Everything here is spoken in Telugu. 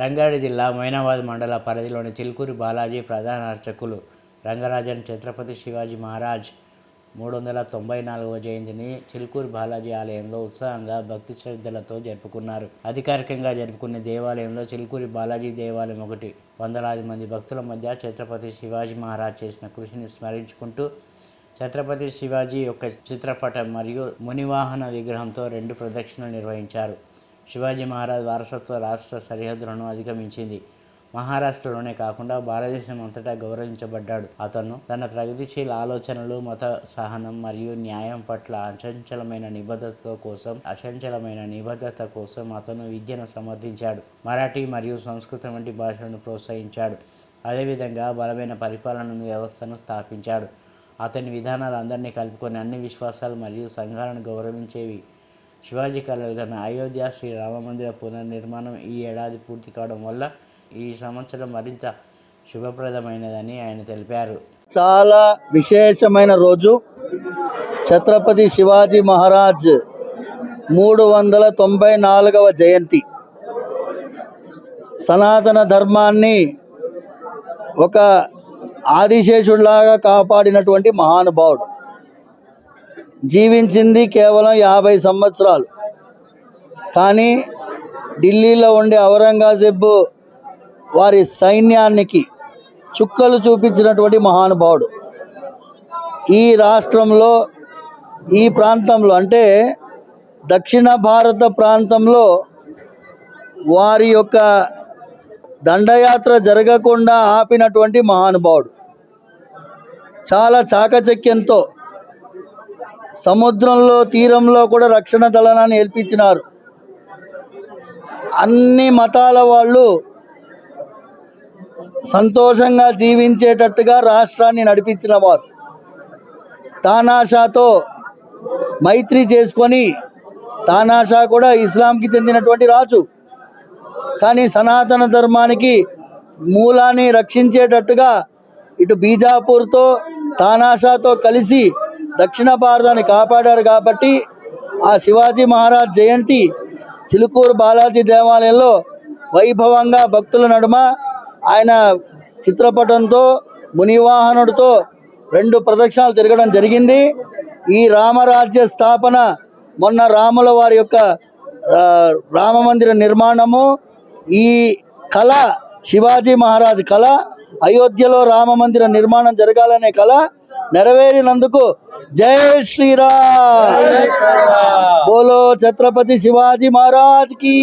రంగారెడ్డి జిల్లా మొయినాబాద్ మండల పరిధిలోని చిలుకూరి బాలాజీ ప్రధాన అర్చకులు రంగరాజన్ ఛత్రపతి శివాజీ మహారాజ్ మూడు వందల తొంభై నాలుగవ జయంతిని చిలుకూరు బాలాజీ ఆలయంలో ఉత్సాహంగా భక్తి శ్రద్ధలతో జరుపుకున్నారు. అధికారికంగా జరుపుకునే దేవాలయంలో చిలుకూరి బాలాజీ దేవాలయం ఒకటి. వందలాది మంది భక్తుల మధ్య ఛత్రపతి శివాజీ మహారాజ్ చేసిన కృషిని స్మరించుకుంటూ ఛత్రపతి శివాజీ యొక్క చిత్రపటం మరియు మునివాహన విగ్రహంతో రెండు ప్రదక్షిణలు నిర్వహించారు. శివాజీ మహారాజ్ వారసత్వ రాష్ట్ర సరిహద్దులను అధిగమించింది. మహారాష్ట్రలోనే కాకుండా భారతదేశం అంతటా గౌరవించబడ్డాడు. అతను తన ప్రగతిశీల ఆలోచనలు మత సహనం మరియు న్యాయం పట్ల అచంచలమైన నిబద్ధత కోసం అచంచలమైన నిబద్ధత కోసం అతను విద్యను సమర్థించాడు. మరాఠీ మరియు సంస్కృతం వంటి భాషలను ప్రోత్సహించాడు. అదేవిధంగా బలమైన పరిపాలన వ్యవస్థను స్థాపించాడు. అతని విధానాలు అందరినీ కలుపుకొని అన్ని విశ్వాసాలు మరియు సంఘాలను గౌరవించేవి శివాజీ కలగన అయోధ్య శ్రీ రామమందిర పునర్నిర్మాణం ఈ ఏడాది పూర్తి కావడం వల్ల ఈ సంవత్సరం మరింత శుభప్రదమైనదని ఆయన తెలిపారు. చాలా విశేషమైన రోజు. ఛత్రపతి శివాజీ మహారాజ్ మూడు వందల తొంభై నాలుగవ జయంతి. సనాతన ధర్మాన్ని ఒక ఆదిశేషుడిలాగా కాపాడినటువంటి మహానుభావుడు. జీవించింది కేవలం యాభై సంవత్సరాలు. కానీ ఢిల్లీలో ఉండే ఔరంగజేబు వారి సైన్యానికి చుక్కలు చూపించినటువంటి మహానుభావుడు. ఈ రాష్ట్రంలో ఈ ప్రాంతంలో అంటే దక్షిణ భారత ప్రాంతంలో వారి యొక్క దండయాత్ర జరగకుండా ఆపినటువంటి మహానుభావుడు. చాలా చాకచక్యంతో సముద్రంలో తీరంలో కూడా రక్షణ దళనాన్ని ఏర్పించినారు అన్ని మతాల వాళ్ళు సంతోషంగా జీవించేటట్టుగా రాష్ట్రాన్ని నడిపించిన వారు. తానాషాతో మైత్రి చేసుకొని తానాషా కూడా ఇస్లాంకి చెందినటువంటి రాజు. కానీ సనాతన ధర్మానికి మూలాన్ని రక్షించేటట్టుగా ఇటు బీజాపూర్తో తానాషాతో కలిసి దక్షిణ భారతాన్ని కాపాడారు కాబట్టి ఆ శివాజీ మహారాజ్ జయంతి చిలుకూరు బాలాజీ దేవాలయంలో వైభవంగా భక్తుల నడుమ ఆయన చిత్రపటంతో మునివాహనుడితో రెండు ప్రదక్షిణాలు తిరగడం జరిగింది. ఈ రామరాజ్య స్థాపన మొన్న రాముల వారి యొక్క రామ రామమందిర నిర్మాణము. ఈ కళ శివాజీ మహారాజ్ కళ అయోధ్యలో రామమందిర నిర్మాణం జరగాలనే కళ నెరవేరినందుకు జై శ్రీరామ్. బోలో ఛత్రపతి శివాజీ మహారాజ్కి.